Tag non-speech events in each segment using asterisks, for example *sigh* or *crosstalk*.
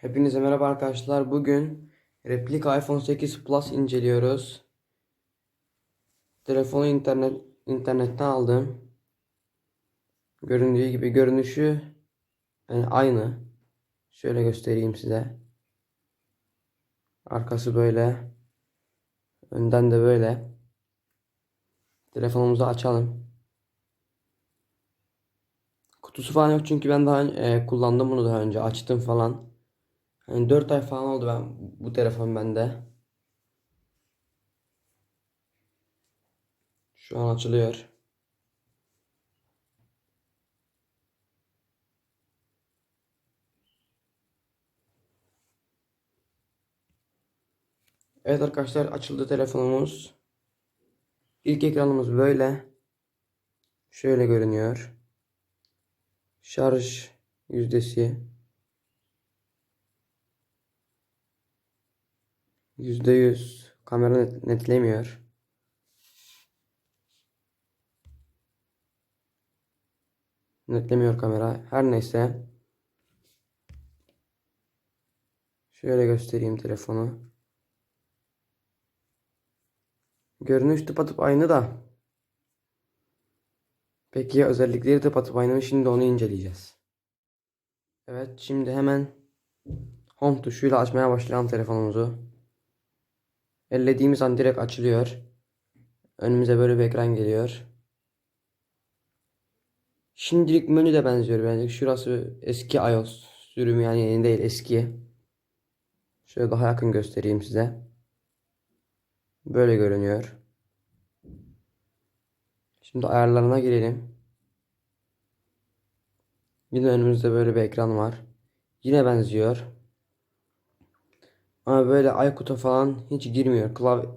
Hepinize merhaba arkadaşlar. Bugün replika iPhone 8 Plus inceliyoruz. Telefonu internet internetten aldım. Göründüğü gibi görünüşü yani aynı. Şöyle göstereyim size. Arkası böyle. Önden de böyle. Telefonumuzu açalım. Kutusu falan yok çünkü ben daha e, kullandım bunu daha önce. Açtım falan. Yani 4 ay falan oldu ben bu telefon bende. Şu an açılıyor. Evet arkadaşlar açıldı telefonumuz. İlk ekranımız böyle. Şöyle görünüyor. Şarj yüzdesi Yüzde yüz. Kamera net- netlemiyor. Netlemiyor kamera. Her neyse. Şöyle göstereyim telefonu. Görünüş tıpatıp aynı da. Peki ya özellikleri tıpatıp aynı mı? Şimdi onu inceleyeceğiz. Evet şimdi hemen Home tuşuyla açmaya başlayalım telefonumuzu. Ellediğimiz an direkt açılıyor. Önümüze böyle bir ekran geliyor. Şimdilik menü de benziyor bence. Şurası eski iOS sürümü yani yeni değil eski. Şöyle daha yakın göstereyim size. Böyle görünüyor. Şimdi ayarlarına girelim. Yine önümüzde böyle bir ekran var. Yine benziyor. Ama böyle Aykut'a falan hiç girmiyor. Klavye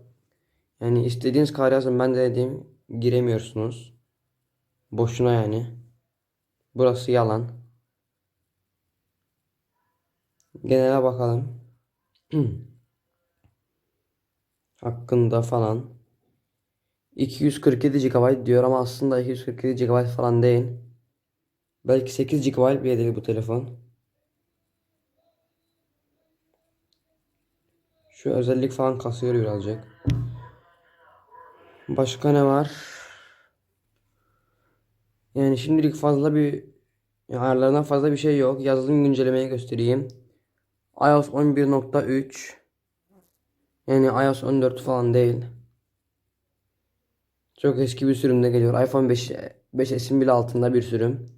yani istediğiniz kadar yazın ben de dediğim giremiyorsunuz. Boşuna yani. Burası yalan. Genele bakalım. *clears throat* Hakkında falan. 247 GB diyor ama aslında 247 GB falan değil. Belki 8 GB bile değil bu telefon. Şu özellik falan kasıyor birazcık. Başka ne var? Yani şimdilik fazla bir ayarlarından fazla bir şey yok. Yazılım güncellemeyi göstereyim. iOS 11.3 yani iOS 14 falan değil. Çok eski bir sürümde geliyor. iPhone 5 5s'in bile altında bir sürüm.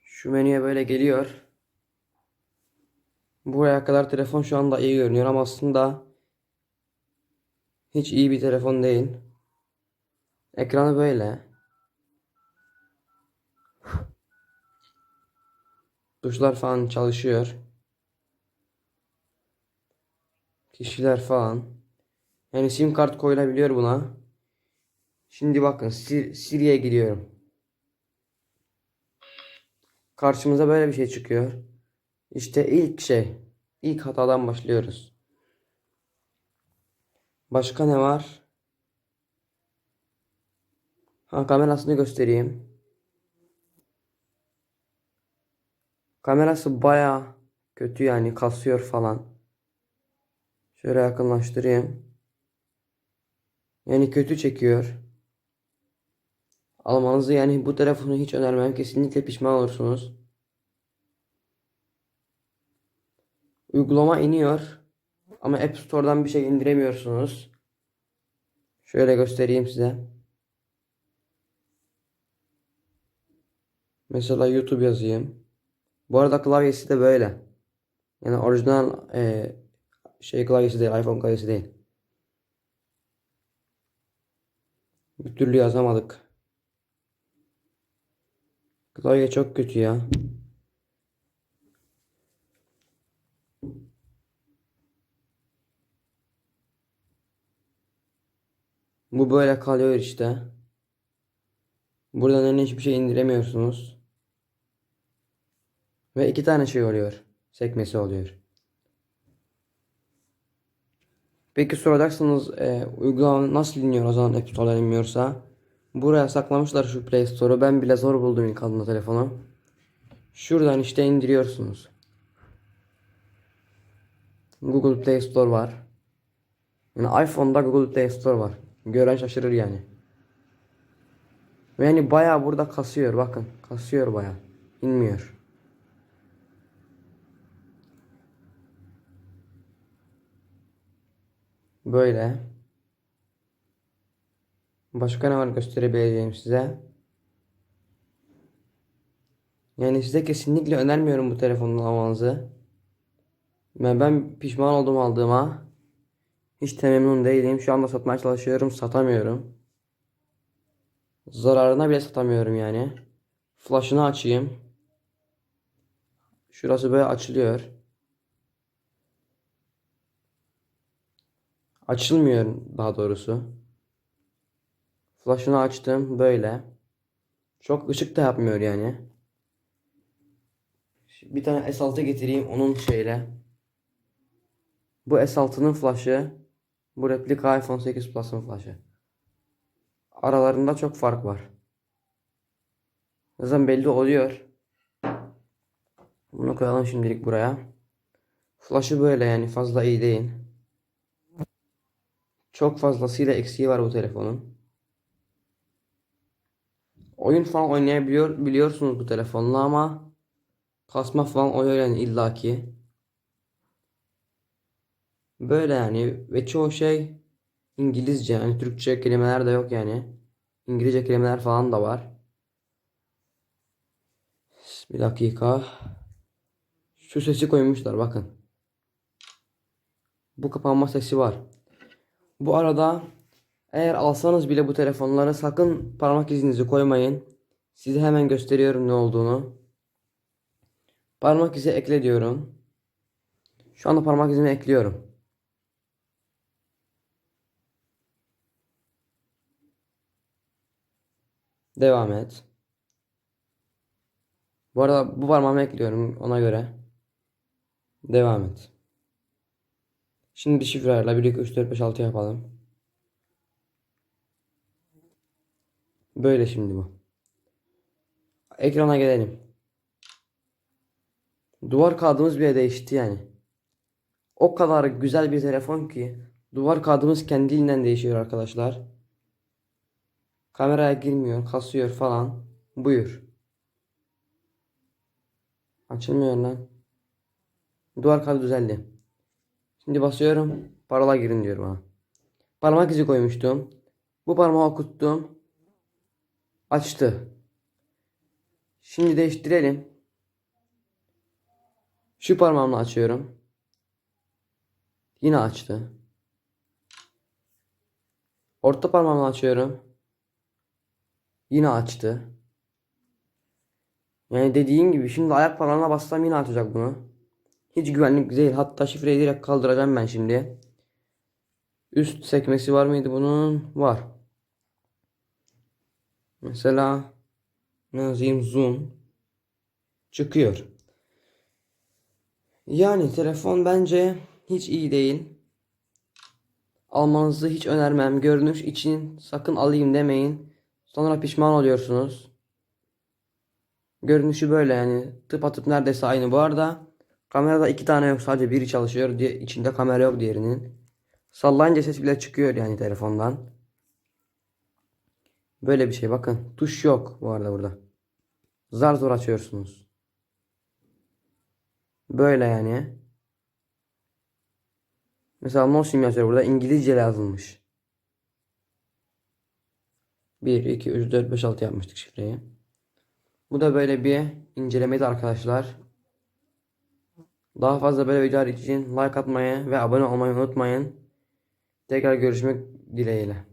Şu menüye böyle geliyor. Buraya kadar telefon şu anda iyi görünüyor ama aslında hiç iyi bir telefon değil. Ekranı böyle. Tuşlar falan çalışıyor. Kişiler falan. Yani sim kart koyulabiliyor buna. Şimdi bakın Sir Siri'ye gidiyorum. Karşımıza böyle bir şey çıkıyor. İşte ilk şey. ilk hatadan başlıyoruz. Başka ne var? Ha kamerasını göstereyim. Kamerası baya kötü yani kasıyor falan. Şöyle yakınlaştırayım. Yani kötü çekiyor. Almanızı yani bu telefonu hiç önermem. Kesinlikle pişman olursunuz. Uygulama iniyor. Ama App Store'dan bir şey indiremiyorsunuz. Şöyle göstereyim size. Mesela YouTube yazayım. Bu arada klavyesi de böyle. Yani orijinal e, şey klavyesi değil, iPhone klavyesi değil. Bir türlü yazamadık. Klavye çok kötü ya. Bu böyle kalıyor işte. Buradan önüne hiçbir şey indiremiyorsunuz. Ve iki tane şey oluyor. Sekmesi oluyor. Peki soracaksınız e, uygulama nasıl iniyor o zaman App Store'dan inmiyorsa? Buraya saklamışlar şu Play Store'u. Ben bile zor buldum ilk aldığımda telefonu. Şuradan işte indiriyorsunuz. Google Play Store var. Yani iPhone'da Google Play Store var. Gören şaşırır yani. Yani bayağı burada kasıyor bakın. Kasıyor bayağı. İnmiyor. Böyle. Başka ne var gösterebileceğim size? Yani size kesinlikle önermiyorum bu telefonu almanızı. Ben, ben pişman oldum aldığıma. Hiç de memnun değilim. Şu anda satmaya çalışıyorum. Satamıyorum. Zararına bile satamıyorum yani. Flash'ını açayım. Şurası böyle açılıyor. Açılmıyor daha doğrusu. Flash'ını açtım böyle. Çok ışık da yapmıyor yani. Bir tane S6 getireyim onun şeyle. Bu S6'nın flash'ı. Bu replika iPhone 8 Plus'ın flash'ı. Aralarında çok fark var. Zaten belli oluyor. Bunu koyalım şimdilik buraya. Flash'ı böyle yani fazla iyi değil. Çok fazlasıyla eksiği var bu telefonun. Oyun falan oynayabiliyor biliyorsunuz bu telefonla ama kasma falan oluyor yani illaki. Böyle yani ve çoğu şey İngilizce yani Türkçe kelimeler de yok yani. İngilizce kelimeler falan da var. Bir dakika. Şu sesi koymuşlar bakın. Bu kapanma sesi var. Bu arada eğer alsanız bile bu telefonları sakın parmak izinizi koymayın. Size hemen gösteriyorum ne olduğunu. Parmak izi ekle diyorum. Şu anda parmak izimi ekliyorum. Devam et. Bu arada bu parmağımı ekliyorum ona göre. Devam et. Şimdi şifrelerle 1 2 3 4 5 6 yapalım. Böyle şimdi bu. Ekrana gelelim. Duvar kağıdımız bile değişti yani. O kadar güzel bir telefon ki duvar kağıdımız kendiliğinden değişiyor arkadaşlar. Kameraya girmiyor, kasıyor falan. Buyur. Açılmıyor lan. Duvar kağıdı düzeldi. Şimdi basıyorum. Parola girin diyor bana. Parmak izi koymuştum. Bu parmağı okuttum. Açtı. Şimdi değiştirelim. Şu parmağımla açıyorum. Yine açtı. Orta parmağımla açıyorum. Yine açtı. Yani dediğim gibi şimdi ayak parmağına bassam yine açacak bunu. Hiç güvenlik değil. Hatta şifreyi direkt kaldıracağım ben şimdi. Üst sekmesi var mıydı bunun? Var. Mesela ne yazayım? Zoom. Çıkıyor. Yani telefon bence hiç iyi değil. Almanızı hiç önermem. Görünüş için sakın alayım demeyin. Sonra pişman oluyorsunuz. Görünüşü böyle yani tıpatıp neredeyse aynı. Bu arada kamerada iki tane yok sadece biri çalışıyor. Diye, içinde kamera yok diğerinin. Sallayınca ses bile çıkıyor yani telefondan. Böyle bir şey bakın. Tuş yok bu arada burada. Zar zor açıyorsunuz. Böyle yani. Mesela no sim yazıyor burada. İngilizce yazılmış. 1, 2, 3, 4, 5, 6 yapmıştık şifreyi. Bu da böyle bir incelemeydi arkadaşlar. Daha fazla böyle videolar için like atmayı ve abone olmayı unutmayın. Tekrar görüşmek dileğiyle.